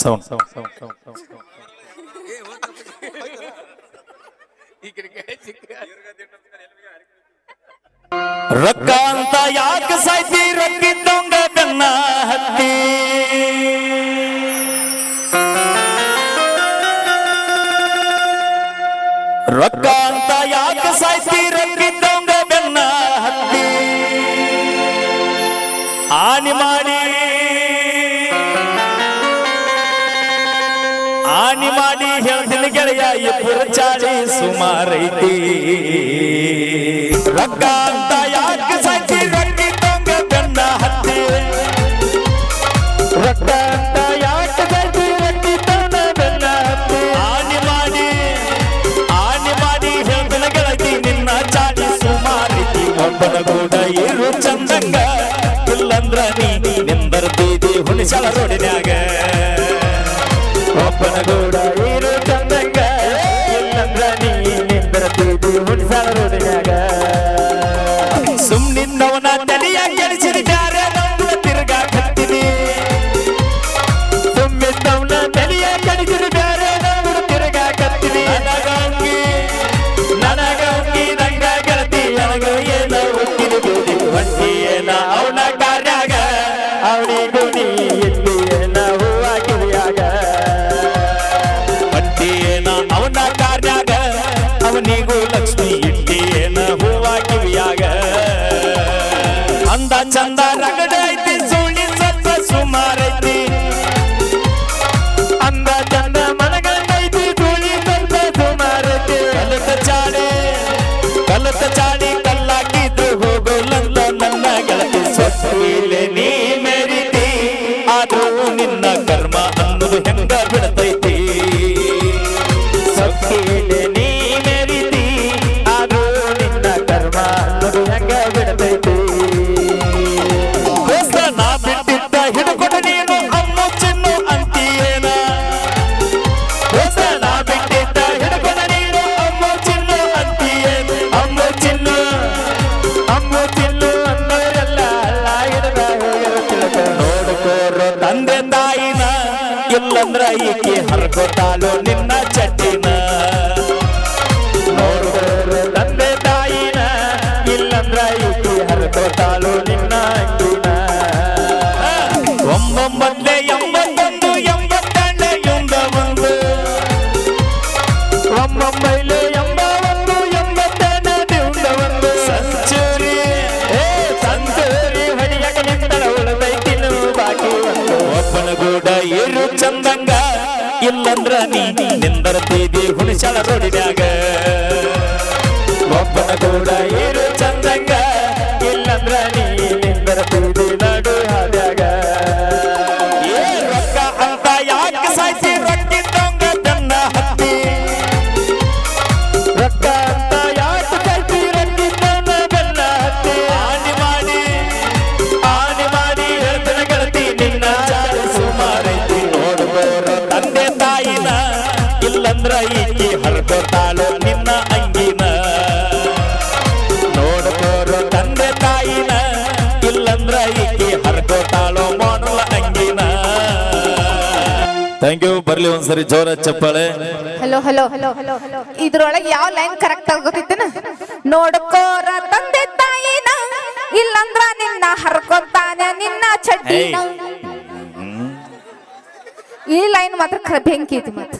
Sound sound sound sound sound ರೊಕ್ಕ ಅಂತ ಯಾಕೆ ಸಾಯ್ತಿ ರೊಕ್ಕಿದ್ದಂಗ ಬೆನ್ನ ಹತ್ತಿ? ಆನಿ ಮಾಡಿ ಹೇಳ್ತೀನಿ ಗೆಳೆಯ ಇಬ್ಬರು ಚಾಳಿ ಸುಮಾರೈತಿ ರೊಕ್ಕ ಅಂತ ಯಾಕೆ ಸಾಯ್ತಿ ರೊಕ್ಕಿದ್ದಂಗ ಬೆನ್ನ ಹತ್ತಿ? ರೊಕ್ಕ ಅಂತ ಯಾಕೆ ಸಾಯ್ತಿ ರೊಕ್ಕಿದ್ದಂಗ ಬೆನ್ನ ಹತ್ತಿ? ಆನಿ ಮಾಡಿ ಆನಿ ಮಾಡಿ ಹೇಳ್ತೀನಿ ಗೆಳತಿ ನಿನ್ನ ಚಾಳಿ ಸುಮಾರೈತಿ ಒಬ್ಬನ ಕೂಡ ಇರು ಚಂದಂಗ, ಇಲ್ಲಂದ್ರ ನೀ ನಿಂಬರ್ ಬೀದಿ ಹುಣಿಸಲ ರೋಡಿನ್ಯಾಗ. ಒಬ್ಬನ ಅಂದ ಚಂದ ರಗಡೆ ಐತಿ, ಸುಳ್ಳಿ ಸತ್ತ ಸುಮಾರೈತಿ ಅಂದ ಚಂದ ಮನಗಂಡೈತಿ ಸುಳ್ಳಿ ಸತ್ತ ಸುಮಾರೈತಿ ಕಲತ ಚಾಡಿ ಕಲತ ಚಾಡಿ ಕಲ್ಲಾಕಿದ್ದು ಹೋಗೋಲಂದ ನನ್ನ ಗೆಳತಿ. ಸೊಸವಿಲೆ ನೀ ಮೆರಿತಿ, ಆದ್ರೂ ನಿನ್ನ ಕರ್ಮ ಅನ್ನೋದು ಹೆಂಗ ಬಿಡತೈತಿ ಇಲ್ಲಂದ್ರ ಈಕೆ ಹರ್ಕೋತಾಳು ನಿನ್ನ ಚಟ್ಟಿನ ನೋಡು ತಂದೆ ತಾಯಿನ ಇಲ್ಲಂದ್ರ ಈಕೆ ಹರ್ಕೋತಾಳು ನಿನ್ನ ಅಂಗಿನ ಇರು ಚಂದಂಗ ಇಲ್ಲಂದ್ರ ನೀ ನಿಂದರ ಬೀದಿ ಹುಣಿಸಳ ರೋಡಿನ್ಯಾಗ ಒಬ್ಬನ ಕೂಡ ಇರು ಇಲ್ಲಂದ್ರ ಈಕಿ ಹರ್ಕೋತಾಳು ನಿನ್ನ ಅಂಗಿನ. ನೋಡ್ಕೋರು ತಂದೆ ತಾಯಿನ ಇಲ್ಲಂದ್ರ ಈಕಿ ಹರ್ಕೋತಾಳು ಮಾಡಲ ಅಂಗಿನ. ಥ್ಯಾಂಕ್ ಯು ಬರ್ಲಿ ಒಂದ್ಸರಿ ಜೋರ ಚಪ್ಪಾಳೆ. Hello hello hello hello hello ಇದ್ರೊಳಗೆ ಯಾವ ಲೈನ್ ಕರೆಕ್ಟ್ ಆಗಿ ಗೊತ್ತಿತ್ತೇನ? ನೋಡ್ಕೋರ ತಂದೆ ತಾಯಿನ ಇಲ್ಲಂದ್ರ ನಿನ್ನ ಹರ್ಕೊತಾನೆ ನಿನ್ನ ಚಡ್ಡಿ ಈ ಲೈನ್ ಮಾತ್ರ ಬೆಂಕಿ ಐತಿ ಮತ್ತ